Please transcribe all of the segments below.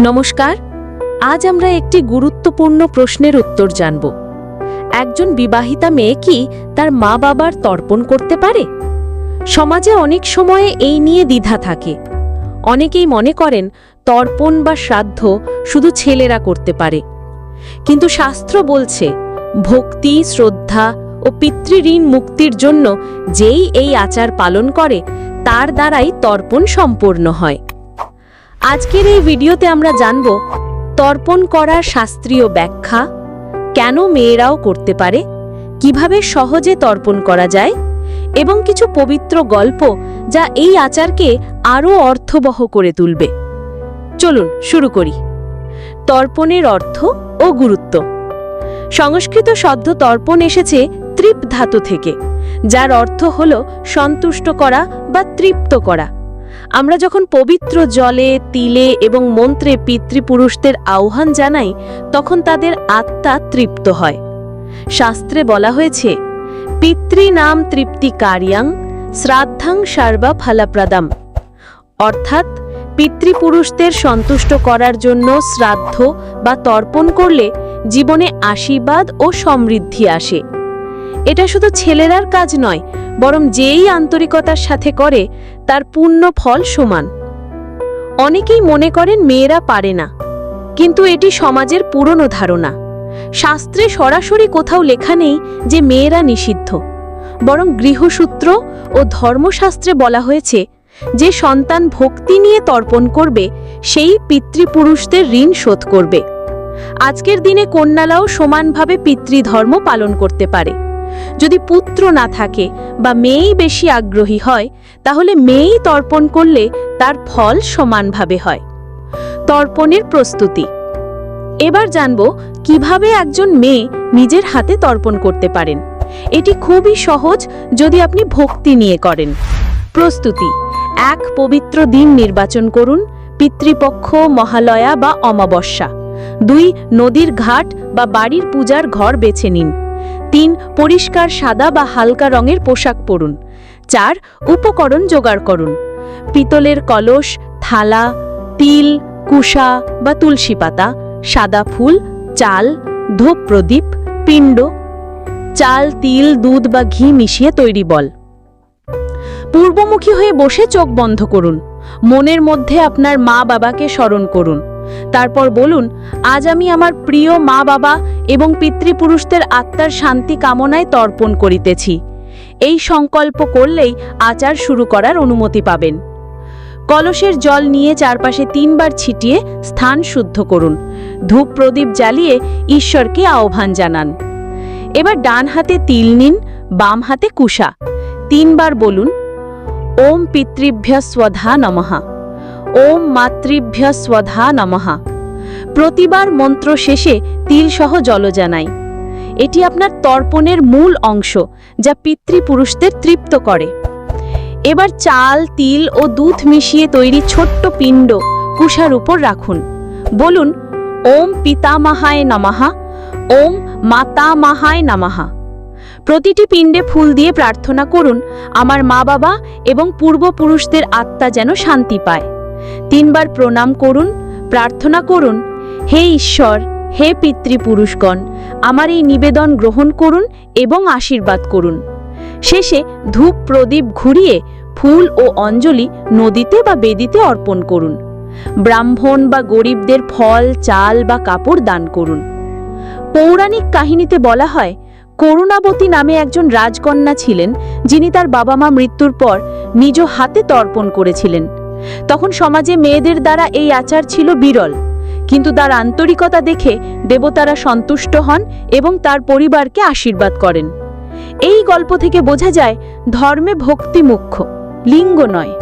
নমস্কার, আজ আমরা একটি গুরুত্বপূর্ণ প্রশ্নের উত্তর জানব। একজন বিবাহিতা মেয়ে কি তার মা বাবার তর্পণ করতে পারে? সমাজে অনেক সময়ে এই নিয়ে দ্বিধা থাকে। অনেকেই মনে করেন তর্পণ বা শ্রাদ্ধ শুধু ছেলেরা করতে পারে। কিন্তু শাস্ত্র বলছে, ভক্তি, শ্রদ্ধা ও পিতৃঋণ মুক্তির জন্য যেই এই আচার পালন করে, তার দ্বারাই তর্পণ সম্পূর্ণ হয়। আজকের এই ভিডিওতে আমরা জানব, তর্পণ করার শাস্ত্রীয় ব্যাখ্যা, কেন মেয়েরাও করতে পারে, কীভাবে সহজে তর্পণ করা যায়, এবং কিছু পবিত্র গল্প যা এই আচারকে আরও অর্থবহ করে তুলবে। চলুন শুরু করি। তর্পণের অর্থ ও গুরুত্ব। সংস্কৃত শব্দ তর্পণ এসেছে তৃপ ধাতু থেকে, যার অর্থ হল সন্তুষ্ট করা বা তৃপ্ত করা। আমরা যখন পবিত্র জলে, তিলে এবং মন্ত্রে পিতৃপুরুষদের আহ্বান জানাই, তখন তাদের আত্মা তৃপ্ত হয়। শাস্ত্রে বলা হয়েছে পিতৃনাম তৃপ্তি কারিয়াং, শ্রাদ্ধাং সর্বা ফালাপ্রাদাম। অর্থাৎ, পিতৃপুরুষদের সন্তুষ্ট করার জন্য শ্রাদ্ধ বা তর্পণ করলে জীবনে আশীর্বাদ ও সমৃদ্ধি আসে। এটা শুধু ছেলেরার কাজ নয়, বরং যেই আন্তরিকতার সাথে করে, তার পূর্ণ ফল সমান। অনেকেই মনে করেন মেয়েরা পারে না, কিন্তু এটি সমাজের পুরনো ধারণা। শাস্ত্রে সরাসরি কোথাও লেখা নেই যে মেয়েরা নিষিদ্ধ, বরং গৃহসূত্র ও ধর্মশাস্ত্রে বলা হয়েছে, যে সন্তান ভক্তি নিয়ে তর্পণ করবে, সেই পিতৃপুরুষদের ঋণ শোধ করবে। আজকের দিনে কন্যালাও সমানভাবে পিতৃধর্ম পালন করতে পারে। যদি পুত্র না থাকে বা মেয়েই বেশি আগ্রহী হয়, তাহলে মেয়েই তর্পণ করলে তার ফল সমানভাবে হয়। তর্পণের প্রস্তুতি। এবার জানব কীভাবে একজন মেয়ে নিজের হাতে তর্পণ করতে পারেন। এটি খুবই সহজ যদি আপনি ভক্তি নিয়ে করেন। প্রস্তুতি। এক পবিত্র দিন নির্বাচন করুন, পিতৃপক্ষ, মহালয়া বা অমাবস্যা। দুই নদীর ঘাট বা বাড়ির পূজার ঘর বেছে নিন। তিন, পরিষ্কার সাদা বা হালকা রঙের পোশাক পরুন। চার, উপকরণ জোগাড় করুন। পিতলের কলস, থালা, তিল কুষা বা তুলসী পাতা, সাদা ফুল, চাল, ধূপ প্রদীপ, পিণ্ড। চাল, তিল, দুধ বা ঘি মিশিয়ে তৈরি বল। পূর্বমুখী হয়ে বসে চোখ বন্ধ করুন। মনের মধ্যে আপনার মা বাবাকে স্মরণ করুন। তারপর বলুন, আজ আমি আমার প্রিয় মা বাবা এবং পিতৃপুরুষদের আত্মার শান্তি কামনায় তর্পণ করিতেছি। এই সংকল্প করলেই আচার শুরু করার অনুমতি পাবেন। কলসের জল নিয়ে চারপাশে তিনবার ছিটিয়ে স্থান শুদ্ধ করুন। ধূপ প্রদীপ জ্বালিয়ে ঈশ্বরকে আহ্বান জানান। এবার ডান হাতে তিল নিন, বাম হাতে কুষা। তিনবার বলুন, ওম পিতৃভ্য স্বধা নমঃ। ওম মাতৃভ্য স্বধা নমঃ। প্রতিবার মন্ত্র শেষে তিলসহ জল জানাই। এটি আপনার তর্পণের মূল অংশ, যা পিতৃপুরুষদের তৃপ্ত করে। এবার চাল, তিল ও দুধ মিশিয়ে তৈরি ছোট্ট পিণ্ড কুষার উপর রাখুন। বলুন, ওম পিতামাহায় নমঃ, ওম মাতামাহায় নমঃ। প্রতিটি পিণ্ডে ফুল দিয়ে প্রার্থনা করুন, আমার মা বাবা এবং পূর্বপুরুষদের আত্মা যেন শান্তি পায়। তিনবার প্রণাম করুন, প্রার্থনা করুন, হে ঈশ্বর, হে পিতৃপুরুষগণ, আমার এই নিবেদন গ্রহণ করুন এবং আশীর্বাদ করুন। শেষে ধূপ প্রদীপ ঘুরিয়ে ফুল ও অঞ্জলি নদীতে বা বেদিতে অর্পণ করুন। ব্রাহ্মণ বা গরিবদের ফল, চাল বা কাপড় দান করুন। পৌরাণিক কাহিনীতে বলা হয়, করুণাবতী নামে একজন রাজকন্যা ছিলেন, যিনি তার বাবা মা মৃত্যুর পর নিজ হাতে তর্পণ করেছিলেন। তখন সমাজে মেয়েদের দ্বারা এই আচার ছিল বিরল। কিন্তু তার আন্তরিকতা দেখে দেবতারা সন্তুষ্ট হন এবং তার পরিবারকে আশীর্বাদ করেন। এই গল্প থেকে বোঝা যায়, ধর্মে ভক্তি মুখ্য, লিঙ্গ নয়।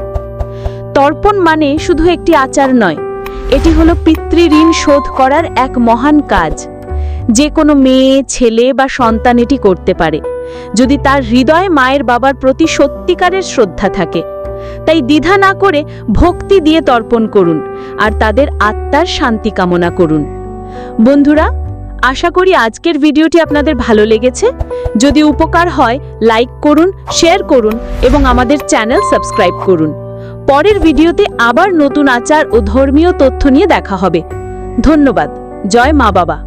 তর্পণ মানে শুধু একটি আচার নয়, এটি হলো পিতৃঋণ শোধ করার এক মহান কাজ। যে কোনো মেয়ে, ছেলে বা সন্তান এটি করতে পারে। যদি তার হৃদয়ে মায়ের বাবার প্রতি সত্যিকারের শ্রদ্ধা থাকে তাই দ্বিধা না করে ভক্তি দিয়ে তর্পণ করুন আর তাদের আত্মার শান্তি কামনা করুন। বন্ধুরা, আশা করি আজকের ভিডিওটি আপনাদের ভালো লেগেছে। যদি উপকার হয়, লাইক করুন, শেয়ার করুন এবং আমাদের চ্যানেল সাবস্ক্রাইব করুন। পরের ভিডিওতে আবার নতুন আচার ও ধর্মীয় তথ্য নিয়ে দেখা হবে। ধন্যবাদ। জয় মা বাবা।